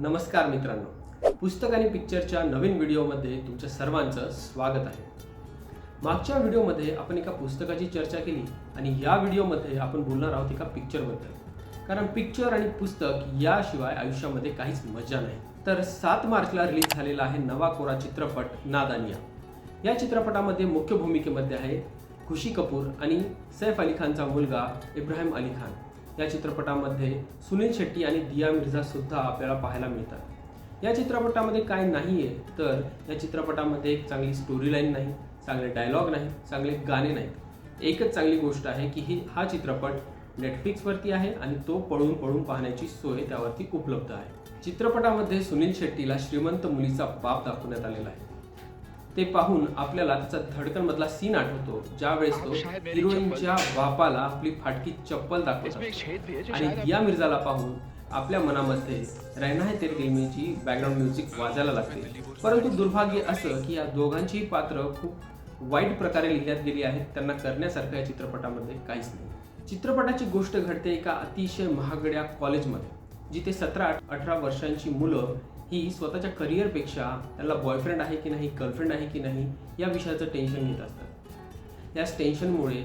नमस्कार मित्रांनो. पुस्तक आणि पिक्चरच्या नवीन व्हिडिओमध्ये तुमच्या सर्वांचं स्वागत आहे. मागच्या व्हिडिओमध्ये आपण एका पुस्तकाची चर्चा केली आणि या व्हिडिओमध्ये आपण बोलणार आहोत एका पिक्चरबद्दल. कारण पिक्चर आणि पुस्तक याशिवाय आयुष्यामध्ये काहीच मजा नाही. तर सात मार्चला रिलीज झालेला आहे नवा कोरा चित्रपट नादानिया. या चित्रपटामध्ये मुख्य भूमिकेमध्ये आहे खुशी कपूर आणि सैफ अली खानचा मुलगा इब्राहिम अली खान. या चित्रपटामध्ये सुनील शेट्टी आणि दिया मिर्झा सुद्धा आपल्याला पाहायला मिळतात. या चित्रपटामध्ये काय नाही आहे तर या चित्रपटामध्ये एक चांगली स्टोरी लाईन नाही चांगले डायलॉग नाही चांगले गाणे नाहीत एकच चांगली गोष्ट आहे की ही हा चित्रपट नेटफ्लिक्सवरती आहे आणि तो पळून पळून पाहण्याची सोय त्यावरती उपलब्ध आहे. चित्रपटामध्ये सुनील शेट्टीला श्रीमंत मुलीचा बाप दाखवण्यात आलेला आहे. ते पाहून आपल्याला त्याचा धडकन मधला सीन आठवतो. ज्यावेळेस तो हिरोईनच्या बापाला आपली फाटकी चप्पल दाखवत आणि दिया मिर्झाला पाहून आपल्या मनामध्ये रहना है तेरे दिल मेची बॅकग्राऊंड म्युझिक वाजायला लागते. परंतु दुर्भाग्य असं की या दोघांचीही पात्र खूप वाईट प्रकारे लिहिण्यात गेली आहेत. त्यांना करण्यासारखं या चित्रपटामध्ये काहीच नाही. चित्रपटाची गोष्ट घडते एका अतिशय महागड्या कॉलेजमध्ये जिथे सतरा अठरा वर्षांची मुलं ही स्वतःच्या करिअरपेक्षा त्याला बॉयफ्रेंड आहे की नाही गर्लफ्रेंड आहे की नाही या विषयाचं टेन्शन घेत असतात याच टेन्शनमुळे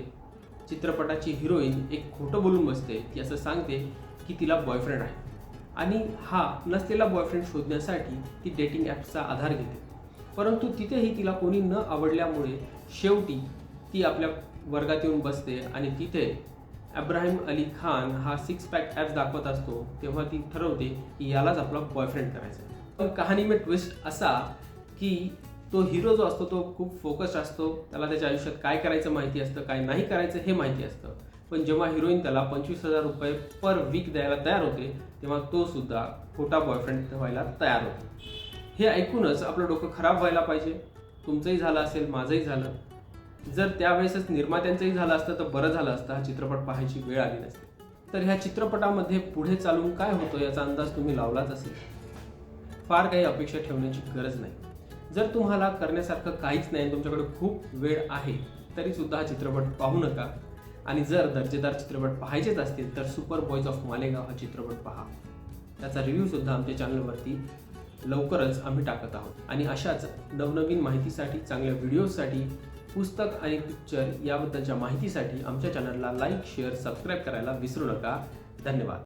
चित्रपटाची हिरोईन एक खोटं बोलून बसते ती असं सांगते की तिला बॉयफ्रेंड आहे. आणि हा नसलेला बॉयफ्रेंड शोधण्यासाठी ती डेटिंग ॲप्सचा आधार घेते. परंतु तिथेही तिला कोणी न आवडल्यामुळे शेवटी ती आपल्या वर्गात येऊन बसते आणि तिथे अब्राहिम अली खान हा सिक्स पॅक ॲप्स दाखवत असतो तेव्हा ती ठरवते की यालाच आपला बॉयफ्रेंड करायचा आहे. पण कहाणीमध्ये ट्विस्ट असा की तो हिरो जो असतो तो खूप फोकस्ड असतो त्याला त्याच्या आयुष्यात काय करायचं माहिती असतं काय नाही करायचं हे माहिती असतं. पण जेव्हा हिरोईन त्याला पंचवीस हजार रुपये पर वीक द्यायला तयार होते तेव्हा तो सुद्धा खोटा बॉयफ्रेंड व्हायला तयार होतो. हे ऐकूनच आपलं डोकं खराब व्हायला पाहिजे. तुमचंही झालं असेल माझंही झालं. जर त्यावेळेसच निर्मात्यांचंही झालं असतं तर बरं झालं असतं. हा चित्रपट पाहायची वेळ आली नसते. तर ह्या चित्रपटामध्ये पुढे चालून काय होतं याचा अंदाज तुम्ही लावलाच असेल. फार काही अपेक्षा ठेवण्याची गरज नाही. जर तुम्हाला करण्यासारखं काहीच नाही तुमच्याकडे खूप वेळ आहे तरी सुद्धा हा चित्रपट पाहू नका. आणि जर दर्जेदार चित्रपट पाहायचेच असतील तर सुपर बॉईज ऑफ मालेगाव हा चित्रपट पहा. त्याचा रिव्ह्यू सुद्धा आमच्या चॅनलवरती लवकरच आम्ही टाकत आहोत. आणि अशाच नवनवीन माहितीसाठी चांगल्या व्हिडिओसाठी पुस्तक आणि पिक्चर याबद्दलच्या माहितीसाठी आमच्या चॅनलला लाईक शेअर सबस्क्राईब करायला विसरू नका. धन्यवाद.